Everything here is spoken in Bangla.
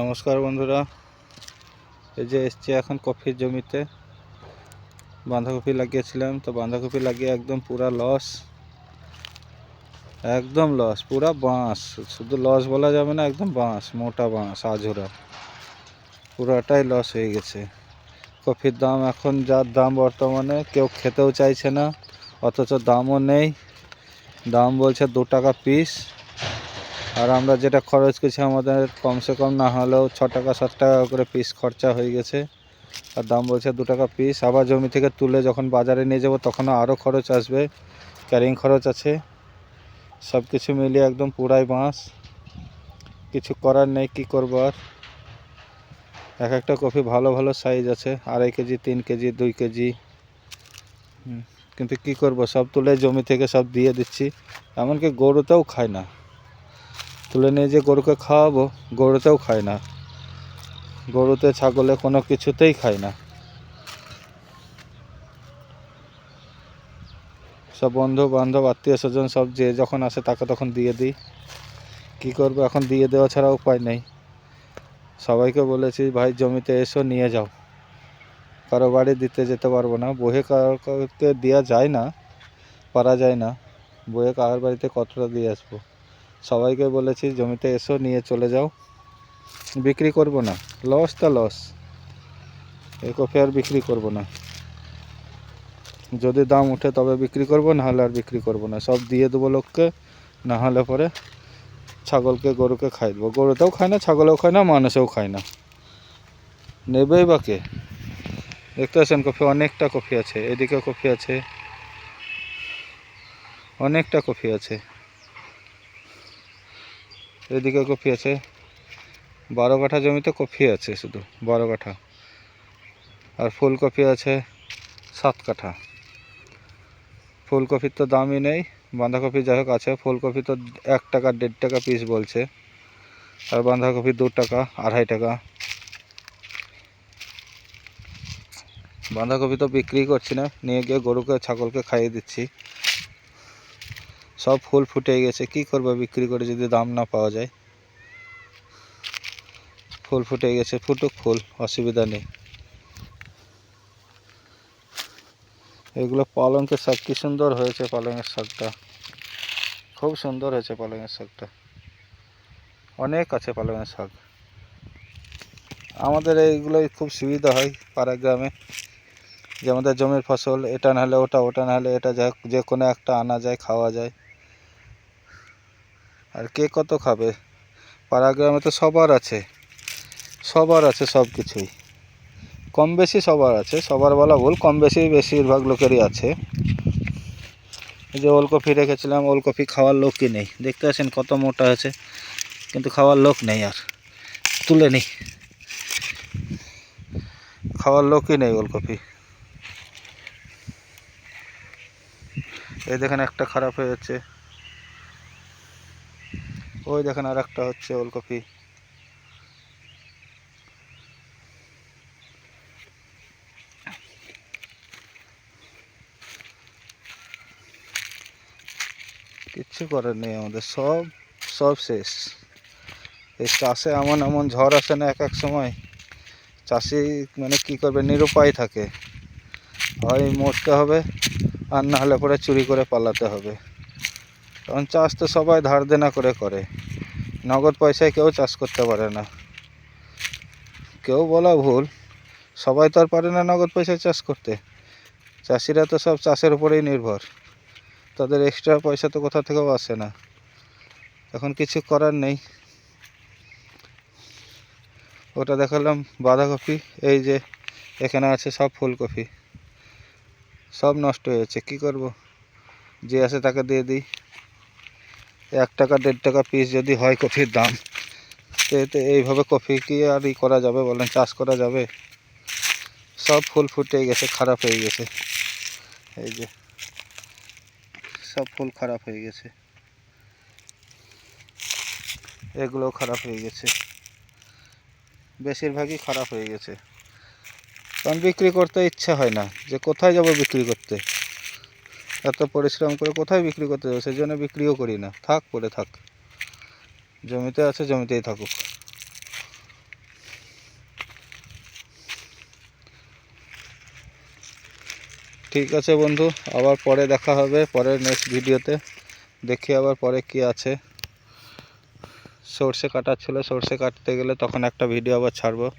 নমস্কার বন্ধুরা। এই যে এসছি এখন কফির জমিতে। বাঁধাকপি লাগিয়েছিলাম, তো বাঁধাকপি লাগিয়ে একদম পুরা লস একদম লস পুরা বাঁশ। শুধু লস বলা যাবে না, একদম বাঁশ, মোটা বাঁশ আঝোরা পুরাটাই লস হয়ে গেছে। কফির দাম এখন, যার দাম বর্তমানে কেউ খেতেও চাইছে না, অথচ দামও নেই। দাম বলছে দু টাকা পিস আর আমরা যেটা খরচ করছি আমাদের কমসে কম না হলেও ছ টাকা, সাত টাকা করে পিস খরচা হয়ে গেছে। আর দাম বলছে দু টাকা পিস আবার জমি থেকে তুলে যখন বাজারে নিয়ে যাব, তখনও আরও খরচ আসবে। ক্যারিং খরচ আছে। সব কিছু মিলিয়ে একদম পুরাই বাঁশ। কিছু করার নেই, কি করব আর? এক একটা কফি ভালো ভালো সাইজ আছে। আড়াই কেজি, তিন কেজি, দুই কেজি। কিন্তু কি করব? সব তুলে জমি থেকে সব দিয়ে দিচ্ছি। এমনকি গরুতেও খায় না। তুলে নিয়ে যে গরুকে খাওয়াবো, গরুতেও খায় না। গরুতে ছাগলে কোনো কিছুতেই খায় না। সব বন্ধু, বান্ধব, আত্মীয় স্বজন সব যে যখন আসে তাকে তখন দিয়ে দিই। কী করব এখন দিয়ে দেওয়া ছাড়া উপায় নেই। সবাইকে বলেছি, ভাই, জমিতে এসো, নিয়ে যাও। কারও বাড়ি দিতে যেতে পারব না। বহে কাউকে দেওয়া যায় না, পারা যায় না। বয়ে কার বাড়িতে কতটা দিয়ে আসব? সবাইকে বলেছি জমিতে এসো, নিয়ে চলে যাও। বিক্রি করব না। লস তা লস। এই কফি আর বিক্রি করব না। যদি দাম উঠে তবে বিক্রি করব না হলে আর বিক্রি করব না। সব দিয়ে দেবো লোককে না হলে পরে ছাগলকে, গরুকে খাই দেবো। গরুতেও খায় না, ছাগলেও খায় না, মানুষেও খায় না। নেবেই বা কে? দেখতে পাচ্ছেন কফি, অনেকটা কফি আছে। এদিকে কফি আছে। অনেকটা কফি আছে। এদিকে কপি আছে। বারো কাঠা জমিতে কপি আছে শুধু, বারো কাঠা। আর ফুলকপি আছে সাত কাঠা। ফুলকপির তো দামই নেই, বাঁধাকপি যাই হোক আছে, ফুলকপি তো এক টাকা, দেড় টাকা পিস বলছে। আর বাঁধাকপি দু টাকা, আড়াই টাকা। বাঁধাকপি তো বিক্রি করছি না, নিয়ে গিয়ে গরুকে, ছাগলকে খাইয়ে দিচ্ছি। সব ফুল ফুটে গেছে, কি করবে বিক্রি করে যদি দাম না পাওয়া যায়? ফুল ফুটে গেছে, ফুটুক ফুল, অসুবিধা নেই। এগুলো পালংকের শাক, কি সুন্দর হয়েছে পালংয়ের শাকটা। খুব সুন্দর হয়েছে পালংয়ের শাকটা। অনেক আছে পালংয়ের শাক। আমাদের এইগুলোই খুব সুবিধা হয় পাড়া গ্রামে। যে আমাদের জমির ফসল, এটা নাহলে ওটা ওটা নাহলে এটা, যা যে কোনো একটা আনা যায়, খাওয়া যায়। আর কে কত খাবে? পাড়া গ্রামে তো সবার আছে। সবার আছে সব কিছুই কম বেশি সবার আছে, সবার বলা ভুল কম বেশি বেশিরভাগ লোকেরই আছে। এই যে ওলকপি রেখেছিলাম, ওলকপি খাওয়ার লোকই নেই। দেখতে আছেন কত মোটা আছে কিন্তু খাওয়ার লোক নেই আর। তুলে নেই। খাওয়ার লোকই নেই ওলকপি। এই দেখেন একটা খারাপ হয়ে যাচ্ছে। ওই দেখেন আর একটা হচ্ছে ওলকপি। কিচ্ছু করার নেই আমাদের, সব সব শেষ। এই চাষে এমন এমন ঝড় আসে না এক এক সময়। চাষি মানে কি করবে, নিরুপায় থাকে। হয় মরতে হবে আর না হলে পরে চুরি করে পালাতে হবে। কারণ চাষ তো সবাই ধার দেনা করে করে। নগদ পয়সায় কেউ চাষ করতে পারে না। কেউ বলা ভুল, সবাই তো আর পারে না নগদ পয়সায় চাষ করতে। চাষিরা তো সব চাষের উপরেই নির্ভর। তাদের এক্সট্রা পয়সা তো কোথা থেকেও আসে না। এখন কিছু করার নেই। ওটা দেখালাম বাঁধাকপি, এই যে এখানে আছে সব ফুলকপি। সব নষ্ট হয়েছে কি করব? যে আছে তাকে দিয়ে দিই। এক টাকা, দেড় টাকা পিস যদি হয় কফির দাম, তো এতে এইভাবে কফি কি আর ই করা যাবে বলেন, চাষ করা যাবে? সব ফুল ফুটে গেছে, খারাপ হয়ে গেছে। এই যে, সব ফুল খারাপ হয়ে গেছে। এগুলোও খারাপ হয়ে গেছে। বেশিরভাগই খারাপ হয়ে গেছে। কারণ বিক্রি করতে ইচ্ছা হয় না, যে কোথায় যাব বিক্রি করতে? এত পরিশ্রম করে কোথায় বিক্রি করতে যাব? সেই জন্য বিক্রিও করি না। থাক পরে থাক। জমিতে আছে, জমিতেই থাকুক। ঠিক আছে বন্ধু, আবার পরে দেখা হবে, পরের নেক্সট ভিডিওতে। দেখি আবার পরে কি আছে। সর্ষে কাটার ছিল, সর্ষে কাটতে গেলে তখন একটা ভিডিও আবার ছাড়বো।